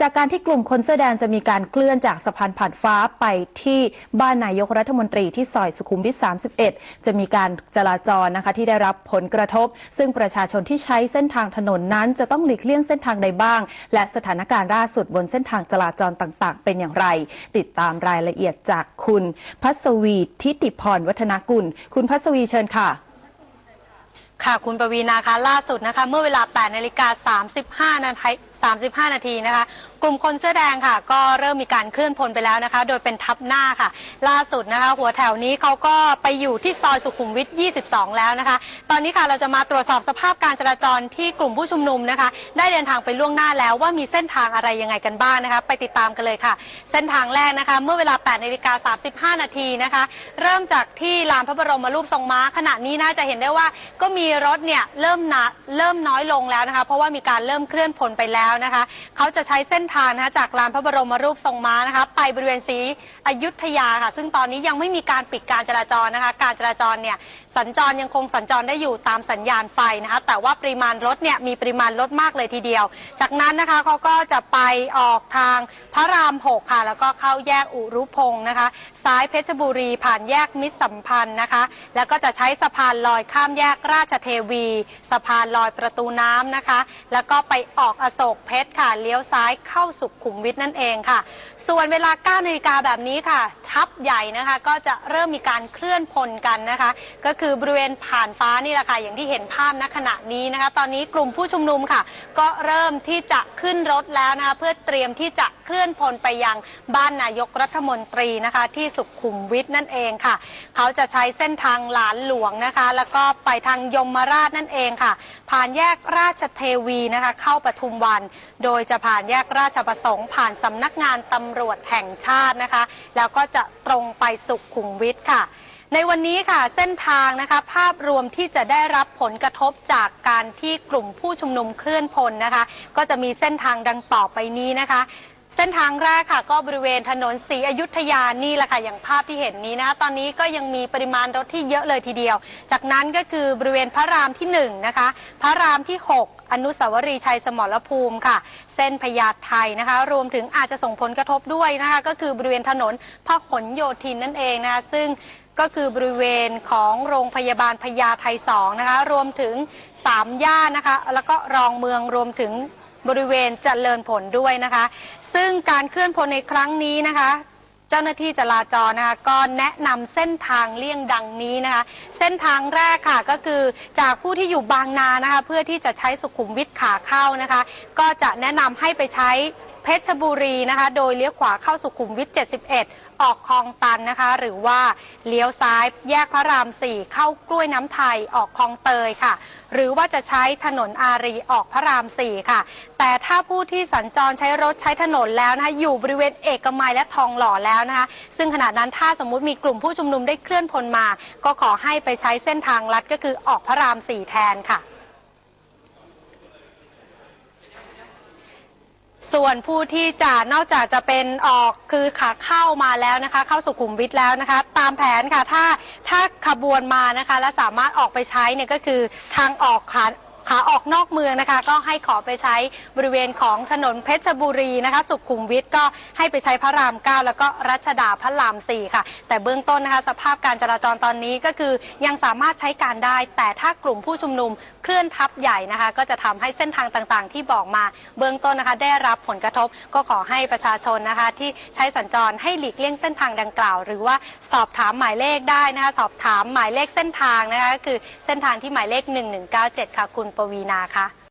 จากการที่กลุ่มคนเสื้อแดงจะมีการเคลื่อนจากสะพานผ่านฟ้าไปที่บ้านนายกรัฐมนตรีที่ซอยสุขุมวิท 31 จะมีการจราจรนะคะที่ได้รับผลกระทบ ซึ่งประชาชนที่ใช้เส้นทางถนนนั้น จะต้องหลีกเลี่ยงเส้นทางใดบ้าง และสถานการณ์ล่าสุดบนเส้นทางจราจรต่าง ๆ เป็นอย่างไร ติดตามรายละเอียดจากคุณ พัศวีทิติพรวัฒนกุล คุณพัศวีเชิญค่ะ ค่ะคุณปวีนาคะล่าสุดนะคะ เมื่อเวลา 8 นาฬิกา 35 นาที35 นาทีนะคะ กลุ่มคนเสื้อแดงค่ะ ก็เริ่มมีการเคลื่อนพลไปแล้วนะคะ โดยเป็นทับหน้าค่ะ ล่าสุดนะคะ หัวแถวนี้เขาก็ไปอยู่ที่ซอยสุขุมวิท 22 แล้วนะคะ ตอนนี้ค่ะเราจะมาตรวจสอบสภาพการจราจรที่กลุ่มผู้ชุมนุมนะคะ ได้เดินทางไปล่วงหน้าแล้วว่ามีเส้นทางอะไรยังไงกันบ้างนะคะ ไปติดตามกันเลยค่ะ เส้นทางแรกนะคะ เมื่อเวลา 8 นาฬิกา 35 นาทีนะคะ เริ่มจากที่ลานพระบรมรูปทรงม้าขณะนี้น่าจะเห็นได้ว่าก็มีรถเนี่ยเริ่มนะเริ่มน้อยลงแล้วนะคะเพราะว่ามีการเริ่มเคลื่อนพลไปแล้วนะคะเขาจะใช้เส้นทางนะคะจากลานพระบรมรูปทรงม้านะคะไปบริเวณศรีอยุธยาค่ะ ซึ่งตอนนี้ยังไม่มีการปิดการจราจรนะคะการจราจรเนี่ยสัญจรยังคงสัญจรได้อยู่ตามสัญญาณไฟนะคะแต่ว่าปริมาณรถเนี่ยมีปริมาณรถมากเลยทีเดียว จากนั้นนะคะเขาก็จะไปออกทางพระรามหกค่ะ แล้วก็เข้าแยกอุรุพงศ์นะคะซ้ายเพชรบุรีผ่านแยกมิตรสัมพันธ์นะคะ แล้วก็จะใช้สะพานลอยข้ามแยกราชเทวี สะพานลอยประตูน้ำนะคะ แล้วก็ไปออกอโศกเพชรค่ะ เลี้ยวซ้ายเข้าสุขุมวิทนั่นเองค่ะ ส่วนเวลา9นาฬิกาแบบนี้ค่ะ ทัพใหญ่นะคะก็จะเริ่มมีการเคลื่อนพลกันนะคะ ก็คือบริเวณผ่านฟ้านี่แหละค่ะอย่างที่เห็นภาพณขณะนี้นะคะ ตอนนี้กลุ่มผู้ชุมนุมค่ะ ก็เริ่มที่จะขึ้นรถแล้วนะคะเพื่อเตรียมที่จะเคลื่อนพลไปยังบ้านนายกรัฐมนตรีนะคะที่สุขุมวิทนั่นเองค่ะ เขาจะใช้เส้นทางหลานหลวงนะคะ แล้วก็ไปทางยมราชนั่นเองค่ะ ผ่านแยกราชเทวีนะคะ เข้าปทุมวัน โดยจะผ่านแยกราชประสงค์ ผ่านสำนักงานตำรวจแห่งชาตินะคะ แล้วก็จะตรงไปสุขุมวิทค่ะในวันนี้ค่ะเส้นทางนะคะภาพรวมที่จะได้รับผลกระทบจากการที่กลุ่มผู้ชุมนุมเคลื่อนพลนะคะ ก็จะมีเส้นทางดังต่อไปนี้นะคะ เส้นทางแรกค่ะ ก็บริเวณถนนศรีอยุธยานี่แหละค่ะ อย่างภาพที่เห็นนี้นะคะตอนนี้ก็ยังมีปริมาณรถที่เยอะเลยทีเดียว จากนั้นก็คือบริเวณพระรามที่1นงนะคะพระรามที่ 6อนุสาวรีย์ชัยสมรภูมิค่ะ เส้นพญาไทนะคะ รวมถึงอาจจะส่งผลกระทบด้วยนะคะ ก็คือบริเวณถนนพหลโยธินนั่นเองนะคะ ซึ่งก็คือบริเวณของโรงพยาบาลพญาไท2นะคะ รวมถึงสามย่านนะคะ แล้วก็รองเมืองรวมถึง บริเวณเจริญผลด้วยนะคะ ซึ่งการเคลื่อนพลในครั้งนี้นะคะ เจ้าหน้าที่จราจรนะคะก็แนะนำเส้นทางเลี่ยงดังนี้นะคะ เส้นทางแรกค่ะก็คือจากผู้ที่อยู่บางนานะคะ เพื่อที่จะใช้สุขุมวิทขาเข้านะคะ ก็จะแนะนำให้ไปใช้ เพชรบุรีนะคะ โดยเลี้ยวขวาเข้าสุขุมวิท 71 ออกคลองตันนะคะ หรือว่าเลี้ยวซ้ายแยกพระราม 4 เข้ากล้วยน้ำไทยออกคลองเตยค่ะ หรือว่าจะใช้ถนนอารีออกพระราม 4 ค่ะ แต่ถ้าผู้ที่สัญจรใช้รถใช้ถนนแล้วนะคะอยู่บริเวณเอกมัยและทองหล่อแล้วนะคะ ซึ่งขณะนั้นถ้าสมมุติมีกลุ่มผู้ชุมนุมได้เคลื่อนพลมา ก็ขอให้ไปใช้เส้นทางลัดก็คือออกพระราม 4 แทนค่ะ ส่วนผู้ที่จะนอกจากจะเป็นออกคือขาเข้ามาแล้วนะคะ เข้าสุขุมวิทแล้วนะคะ ตามแผนค่ะถ้าถ้าขบวนมานะคะ และสามารถออกไปใช้เนี่ยก็คือทางออกขาขาออกนอกเมืองนะคะ ก็ให้ขอไปใช้บริเวณของถนนเพชรบุรีนะคะ สุขุมวิทก็ให้ไปใช้พระรามเก้าแล้วก็รัชดาพระรามสี่ค่ะ แต่เบื้องต้นนะคะ สภาพการจราจรตอนนี้ก็คือยังสามารถใช้การได้ แต่ถ้ากลุ่มผู้ชุมนุมเคลื่อนทับใหญ่นะคะ ก็จะทำให้เส้นทางต่างๆ ที่บอกมาเบื้องต้นนะคะ ได้รับผลกระทบก็ขอให้ประชาชนนะคะ ที่ใช้สัญจรให้หลีกเลี่ยงเส้นทางดังกล่าว หรือว่าสอบถามหมายเลขได้นะคะสอบถามหมายเลขเส้นทางนะคะก็คือเส้นทางที่หมายเลข 1197 ค่ะ คุณปวีนาค่ะ